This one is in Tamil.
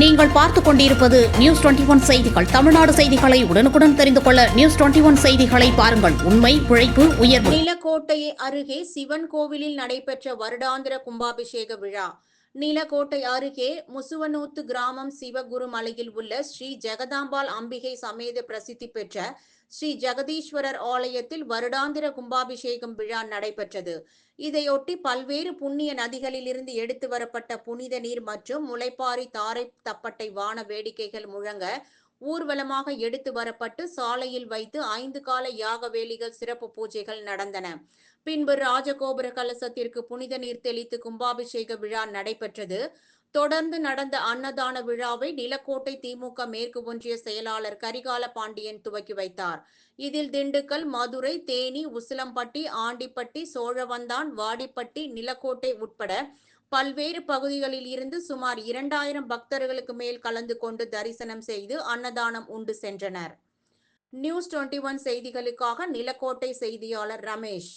நீங்கள் பார்த்துக் கொண்டிருப்பது நியூஸ் டுவெண்டி ஒன் செய்திகள். தமிழ்நாடு செய்திகளை உடனுக்குடன் தெரிந்து கொள்ள நியூஸ் டுவெண்டி ஒன் செய்திகளை பாருங்கள். உண்மை உழைப்பு உயர்வு. நிலக்கோட்டையை அருகே சிவன் கோவிலில் நடைபெற்ற வருடாந்திர கும்பாபிஷேக விழா. நிலக்கோட்டை அருகே முசுவனூத்து கிராமம் சிவகுரு மலையில் உள்ள ஸ்ரீ ஜெகதாம்பாள் அம்பிகை சமேத பிரசித்தி பெற்ற ஸ்ரீ ஜெகதீஸ்வரர் ஆலயத்தில் வருடாந்திர கும்பாபிஷேகம் விழா நடைபெற்றது. இதையொட்டி பல்வேறு புண்ணிய நதிகளிலிருந்து எடுத்து வரப்பட்ட புனித நீர் மற்றும் முளைப்பாரி தாரை தப்பட்டை வான வேடிக்கைகள் முழங்க ஊர்வலமாக எடுத்து வரப்பட்டு சாலையில் வைத்து ஐந்து கால யாக வேலிகள் சிறப்பு பூஜைகள் நடந்தன. பின்பு ராஜகோபுர கலசத்திற்கு புனித நீர் தெளித்து கும்பாபிஷேக விழா நடைபெற்றது. தொடர்ந்து நடந்த அன்னதான விழாவை நிலக்கோட்டை திமுக மேற்கு ஒன்றிய செயலாளர் கரிகால பாண்டியன் துவக்கி வைத்தார். இதில் திண்டுக்கல் மதுரை தேனி உசிலம்பட்டி ஆண்டிப்பட்டி சோழவந்தான் வாடிப்பட்டி நிலக்கோட்டை உட்பட பல்வேறு பகுதிகளில் இருந்து சுமார் இரண்டாயிரம் பக்தர்களுக்கு மேல் கலந்து கொண்டு தரிசனம் செய்து அன்னதானம் உண்டு சென்றனர். நியூஸ் டுவெண்டி ஒன் செய்திகளுக்காக நிலக்கோட்டை செய்தியாளர் ரமேஷ்.